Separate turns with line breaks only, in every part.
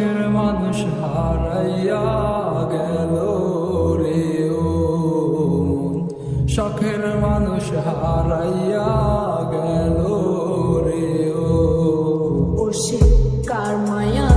বুকের মানুষ হারাইয়া গেল রে ও শখের মানুষ হারাইয়া গেল রে ও
কার মায়া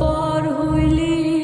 পর হইলি।